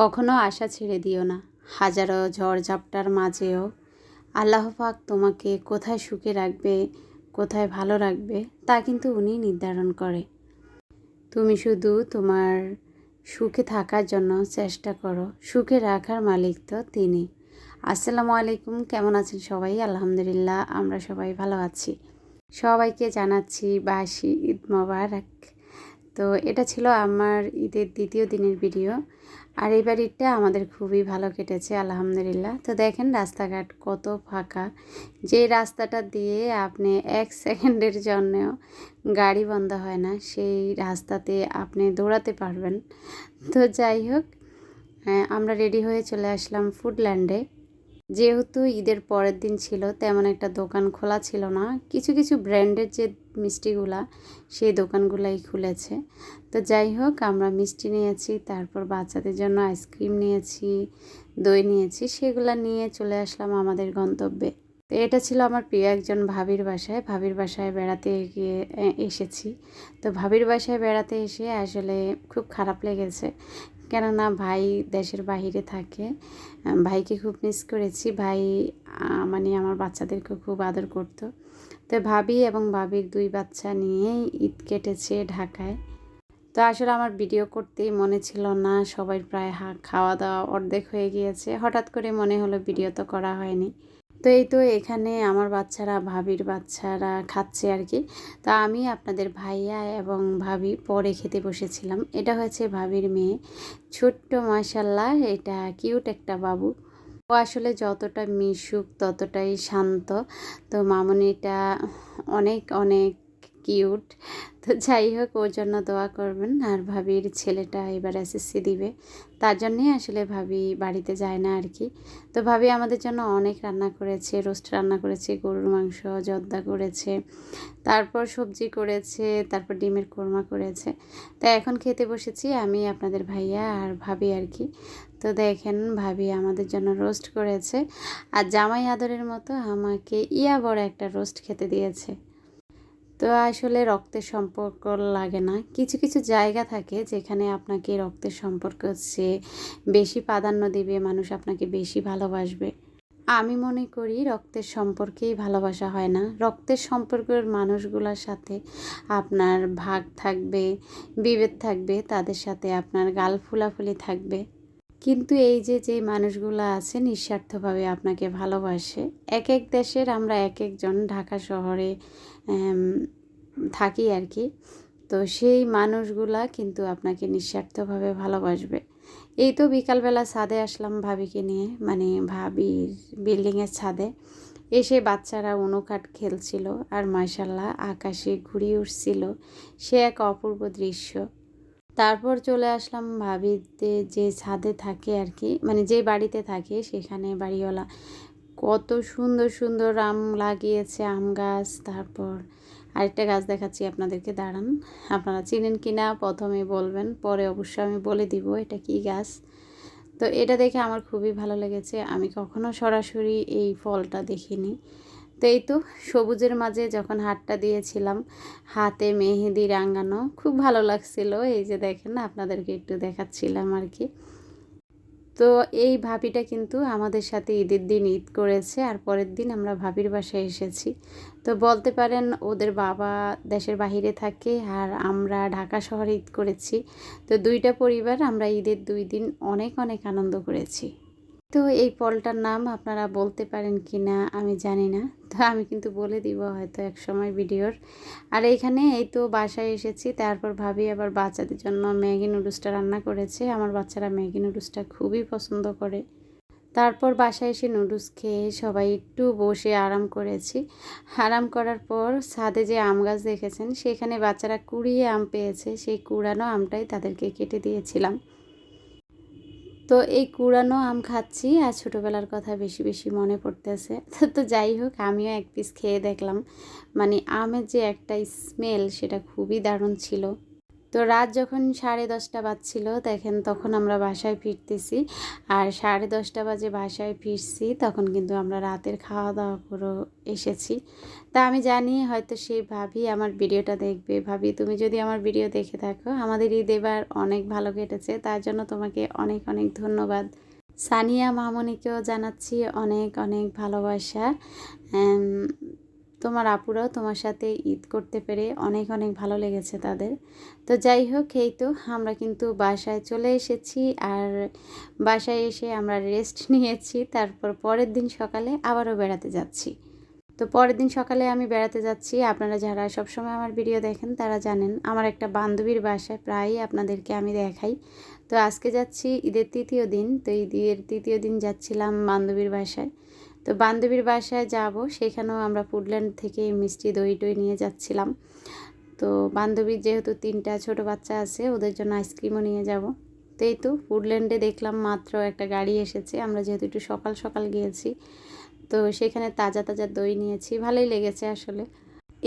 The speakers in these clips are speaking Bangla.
কখনো আশা ছেড়ে দিও না। হাজারো ঝড়ঝাপটার মাঝেও আল্লাহ পাক তোমাকে কোথায় সুখে রাখবে, কোথায় ভালো রাখবে, তা কিন্তু উনি নির্ধারণ করে। তুমি শুধু তোমার সুখে থাকার জন্য চেষ্টা করো, সুখে রাখার মালিক তো তিনি। আসসালামু আলাইকুম, কেমন আছেন সবাই? আলহামদুলিল্লাহ, আমরা সবাই ভালো আছি। সবাইকে জানাচ্ছি বাসি ঈদ মোবারক। তো এটা ছিল আমার ঈদের দ্বিতীয় দিনের ভিডিও। আর এই বাড়িটা আমাদের খুবই ভালো কেটেছে, আলহামদুলিল্লাহ। তো দেখেন রাস্তাঘাট কত ফাঁকা। যে রাস্তাটা দিয়ে আপনি এক সেকেন্ডের জন্যও গাড়ি বন্ধ হয় না, সেই রাস্তাতে আপনি দৌড়াতে পারবেন। তো যাই হোক আমরা রেডি হয়ে চলে আসলাম ফুডল্যান্ডে। যেহেতু ঈদের পরের দিন ছিল, তেমন একটা দোকান খোলা ছিল না। কিছু কিছু ব্র্যান্ডের যে মিষ্টিগুলা, সেই দোকানগুলাই খুলেছে। তো যাই হোক, আমরা মিষ্টি নিয়েছি, তারপর বাচ্চাদের জন্য আইসক্রিম নিয়েছি, দই নিয়েছি, সেগুলো নিয়ে চলে আসলাম আমাদের গন্তব্যে। তো এটা ছিল আমার প্রিয় একজন ভাবির বাসায়। ভাবির বাসায় বেড়াতে গিয়ে এসেছি। তো ভাবির বাসায় বেড়াতে এসে আসলে খুব খারাপ লেগেছে। কেননা ভাই দেশের বাহিরে থাকে। ভাইকে খুব মিস করেছি। ভাই মানে আমার বাচ্চাদেরকে খুব আদর করতো। তো ভাবি এবং ভাবির দুই বাচ্চা নিয়েই ঈদ কেটেছে ঢাকায়। তো আসলে আমার ভিডিও করতেই মনে ছিল, না, সবাই প্রায় হা খাওয়া দাওয়া অর্ধেক হয়ে গিয়েছে। হঠাৎ করে মনে হলো ভিডিও তো করা হয়নি। তো এই তো এখানে আমার বাচ্চারা, ভাবির বাচ্চারা খাচ্ছে আর কি তা আমি আপনাদের ভাইয়া এবং ভাবি পরে খেতে বসেছিলাম। এটা হয়েছে ভাবির মেয়ে। ছোট্ট মাসাল্লাহ এটা কিউট একটা বাবু। ও আসলে যতটা মিশুক ততটাই শান্ত। তো মামনিটা অনেক অনেক কিউট। তো যাই হোক, ওর জন্য দোয়া করবেন। আর ভাবির ছেলেটা এবার এসএসসি দিবে। তার জন্যেই আসলে ভাবি বাড়িতে যায় না আর কি। তো ভাবি আমাদের জন্য অনেক রান্না করেছে। রোস্ট রান্না করেছে, গরুর মাংস জর্দা করেছে, তারপর সবজি করেছে, তারপর ডিমের কোরমা করেছে। তা এখন খেতে বসেছি আমি, আপনাদের ভাইয়া আর ভাবি আর কি। তো দেখেন, ভাবি আমাদের জন্য রোস্ট করেছে। আর জামাই আদরের মতো আমাকে ইয়া বড় একটা রোস্ট খেতে দিয়েছে। তো আসলে রক্তের সম্পর্ক লাগে না। কিছু কিছু জায়গা থাকে যেখানে আপনাকে রক্তের সম্পর্ক হচ্ছে বেশি প্রাধান্য দিবে, মানুষ আপনাকে বেশি ভালোবাসবে। আমি মনে করি রক্তের সম্পর্কেই ভালোবাসা হয় না। রক্তের সম্পর্কের মানুষগুলোর সাথে আপনার ভাগ থাকবে, বিভেদ থাকবে, তাদের সাথে আপনার গাল ফুলাফুলি থাকবে। কিন্তু এই যে যে মানুষগুলো আছে নিঃস্বার্থভাবে আপনাকে ভালোবাসে এক এক দেশের আমরা এক একজন ঢাকা শহরে থাকি আর কি তো সেই মানুষগুলা কিন্তু আপনাকে নিঃস্বার্থভাবে ভালোবাসবে। এই তো বিকালবেলা ছাদে আসলাম ভাবিকে নিয়ে মানে ভাবির বিল্ডিংয়ের ছাদে। এসে বাচ্চারা অনুকাট খেলছিল আর মার্শাল্লাহ আকাশে ঘুরিয়ে উঠছিল সে এক অপূর্ব দৃশ্য। তারপর চলে আসলাম ভাবিতে যে ছাদে থাকে আর কি মানে যে বাড়িতে থাকে সেখানে বাড়িওয়ালা। কত সুন্দর সুন্দর আম লাগিয়েছে, আম গাছ। তারপর আরেকটা গাছ দেখাচ্ছি আপনাদেরকে, দাঁড়ান। আপনারা চিনেন কি না, প্রথমে বলবেন, পরে অবশ্যই আমি বলে দিব এটা কি গাছ। তো এটা দেখে আমার খুবই ভালো লেগেছে। আমি কখনো সরাসরি এই ফলটা দেখিনি। তো এই তো সবুজের মাঝে যখন হাতটা দিয়েছিলাম, হাতে মেহেদি রাঙানো, খুব ভালো লাগছিল। এই যে দেখেন না, আপনাদেরকে একটু দেখাচ্ছিলাম আর কি। তো এই ভাবিটা কিন্তু আমাদের সাথে ঈদের দিন ঈদ করেছে আর পরের দিন আমরা ভাবির বাসায় এসেছি। তো বলতে পারেন, ওদের বাবা দেশের বাহিরে থাকে আর আমরা ঢাকা শহরে ঈদ করেছি। তো দুইটা পরিবার আমরা ঈদের দুই দিন অনেক অনেক আনন্দ করেছি। তো এই ফলটার নাম আপনারা বলতে পারেন কি না আমি জানি না। আমি কিন্তু বলে দিব হয়তো এক সময় ভিডিওর। আর এইখানে এই তো বাসায় এসেছি, তারপর ভাবি আবার বাচ্চাদের জন্য ম্যাগি নুডলসটা রান্না করেছে। আমার বাচ্চারা ম্যাগি নুডলসটা খুবই পছন্দ করে। তারপর বাসায় এসে নুডলস খেয়ে সবাই একটু বসে আরাম করেছি। আরাম করার পর ছাদে যে আম গাছ দেখেছেন, সেখানে বাচ্চারা কুড়িয়ে আম পেয়েছে। সেই কুড়ানো আমটাই তাদেরকে কেটে দিয়েছিলাম। তো এই কুড়ানো আম খাচ্ছি আর ছোটোবেলার কথা বেশি বেশি মনে পড়তেছে। তো যাই হোক, আমিও এক পিস খেয়ে দেখলাম। মানে আমের যে একটা স্মেল সেটা খুবই দারুণ ছিল। তো রাত যখন সাড়ে দশটা বাজছিল দেখেন, তখন আমরা বাসায় ফিরতেছি। আর সাড়ে দশটা বাজে বাসায় ফিরছি, তখন কিন্তু আমরা রাতের খাওয়া দাওয়া করে এসেছি। তা আমি জানি, হয়তো সেই ভাবি আমার ভিডিওটা দেখবে। ভাবি, তুমি যদি আমার ভিডিও দেখে থাকো, আমাদের ঈদ এবার অনেক ভালো কেটেছে। তার জন্য তোমাকে অনেক অনেক ধন্যবাদ। সানিয়া মামনিকেও জানাচ্ছি অনেক অনেক ভালোবাসা। তোমার আপুরাও তোমার সাথে ঈদ করতে পেরে অনেক অনেক ভালো লেগেছে তাদের। তো যাই হোক, এই তো আমরা কিন্তু বাসায় চলে এসেছি আর বাসায় এসে আমরা রেস্ট নিয়েছি। তারপর পরের দিন সকালে আবারও বেড়াতে যাচ্ছি। তো পরের দিন সকালে আমি বেড়াতে যাচ্ছি। আপনারা যারা সবসময় আমার ভিডিও দেখেন, তারা জানেন আমার একটা বান্ধবীর বাসায় প্রায়ই আপনাদেরকে আমি দেখাই। তো আজকে যাচ্ছি ঈদের তৃতীয় দিন। তো ঈদের তৃতীয় দিন যাচ্ছিলাম বান্ধবীর বাসায়। তো বান্ধবীর বাসায় যাব, সেখানেও আমরা ফুডল্যান্ড থেকে মিষ্টি দই টই নিয়ে যাচ্ছিলাম। তো বান্ধবীর যেহেতু তিনটা ছোট বাচ্চা আছে, ওদের জন্য আইসক্রিমও নিয়ে যাব। তো এই তো ফুডল্যান্ডে দেখলাম মাত্র একটা গাড়ি এসেছে, আমরা যেহেতু একটু সকাল সকাল গিয়েছি, তো সেখানে তাজা তাজা দই নিয়েছি, ভালোই লেগেছে আসলে।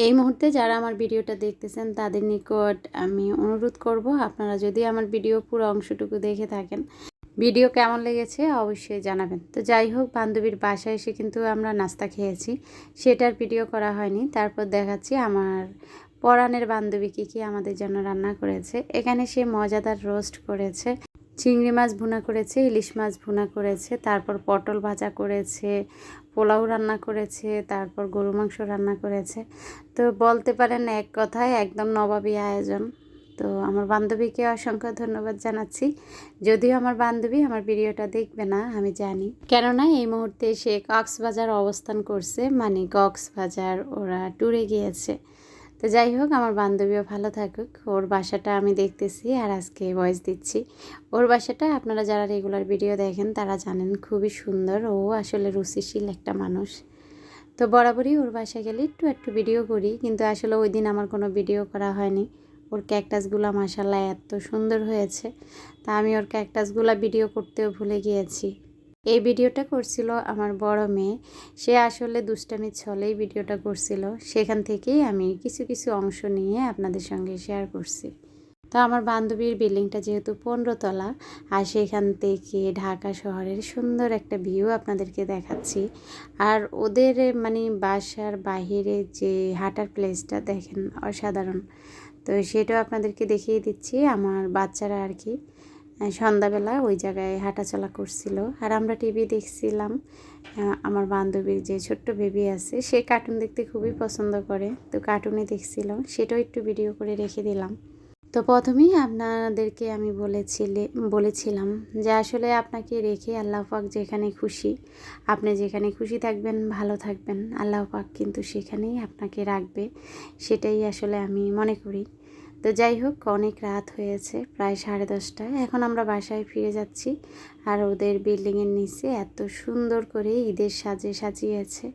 এই মুহূর্তে যারা আমার ভিডিওটা দেখতেছেন, তাদের নিকট আমি অনুরোধ করব, আপনারা যদি আমার ভিডিও পুরো অংশটুকু দেখে থাকেন ভিডিও কেমন লেগেছে অবশ্যই জানাবেন। তো যাই হোক, বান্ধবীর বাসায় এসে কিন্তু আমরা নাস্তা খেয়েছি। সেটার ভিডিও করা হয়নি। তারপর দেখাচ্ছি আমার পরাণের বান্ধবী কী কী আমাদের জন্য রান্না করেছে। এখানে সে মজাদার রোস্ট করেছে, চিংড়ি মাছ ভুনা করেছে, ইলিশ মাছ ভুনা করেছে, তারপর পটল ভাজা করেছে, পোলাও রান্না করেছে, তারপর গরু মাংস রান্না করেছে। তো বলতে পারেন এক কথায় একদম নবাবী আয়োজন। তো আমার বান্ধবীকে অসংখ্য ধন্যবাদ জানাচ্ছি। যদিও আমার বান্ধবী আমার ভিডিওটা দেখবে না, আমি জানি। কেননা এই মুহূর্তে সে কক্সবাজার অবস্থান করছে মানে কক্সবাজার ওরা ট্যুরে গিয়েছে। তো যাই হোক, আমার বান্ধবীও ভালো থাকুক। ওর বাসাটা আমি দেখতেছি আর আজকে ভয়েস দিচ্ছি। ওর বাসাটা আপনারা যারা রেগুলার ভিডিও দেখেন, তারা জানেন খুবই সুন্দর। ও আসলে রুচিশীল একটা মানুষ। তো বরাবরই ওর বাসায় গেলে একটু একটু ভিডিও করি, কিন্তু আসলে ওই দিন আমার কোনো ভিডিও করা হয়নি। ওর ক্যাকটাসগুলো মাসাল্লাহ এত সুন্দর হয়েছে। তা আমি ওর ক্যাকটাসগুলো ভিডিও করতেও ভুলে গিয়েছি। এই ভিডিওটা করছিল আমার বড় মেয়ে। সে আসলে দুষ্টামির ছলেই ভিডিওটা করছিল। সেখান থেকেই আমি কিছু কিছু অংশ নিয়ে আপনাদের সঙ্গে শেয়ার করছি। তো আমার বান্ধবীর বিল্ডিংটা যেহেতু পনেরো তলা আর সেখান থেকে ঢাকা শহরের সুন্দর একটা ভিউ আপনাদেরকে দেখাচ্ছি। আর ওদের মানে বাসার বাহিরে যে হাঁটার প্লেসটা দেখেন, অসাধারণ। তো সেটাও আপনাদেরকে দেখিয়ে দিচ্ছি। আমার বাচ্চারা আর কি সন্ধ্যাবেলা ওই জায়গায় হাঁটাচলা করছিল। আর আমরা টিভি দেখছিলাম আমার বান্ধবীর যে ছোট্ট বেবি আছে, সে কার্টুন দেখতে খুবই পছন্দ করে। তো কার্টুনে দেখছিল, সেটাও একটু ভিডিও করে রেখে দিলাম। তো প্রথমেই আপনাদেরকে আমি বলেছিলে, বলেছিলাম যে আসলে আপনাকে রেখে আল্লাহ পাক যেখানে খুশি, আপনি যেখানে খুশি থাকবেন, ভালো থাকবেন। আল্লাহ পাক কিন্তু সেখানেই আপনাকে রাখবে, সেটাই আসলে আমি মনে করি। তো যাই হোক, অনেক রাত হয়েছে, প্রায় সাড়ে দশটায় এখন আমরা বাসায় ফিরে যাচ্ছি আর ওদের বিল্ডিংয়ের নিচে এত সুন্দর করে ঈদের সাজে সাজিয়েছে।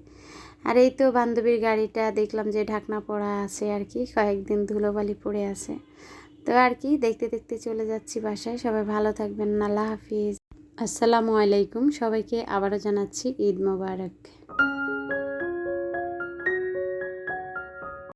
আর এই তো বান্ধবীর গাড়িটা দেখলাম যে ঢাকনা পড়া আছে আর কি, কয়েকদিন ধুলোবালি পড়ে আছে। তো আর কি, দেখতে দেখতে চলে যাচ্ছি বাসায়। সবাই ভালো থাকবেন, আল্লাহ হাফিজ। আসসালামু আলাইকুম, সবাইকে আবারও জানাচ্ছি ঈদ মোবারক।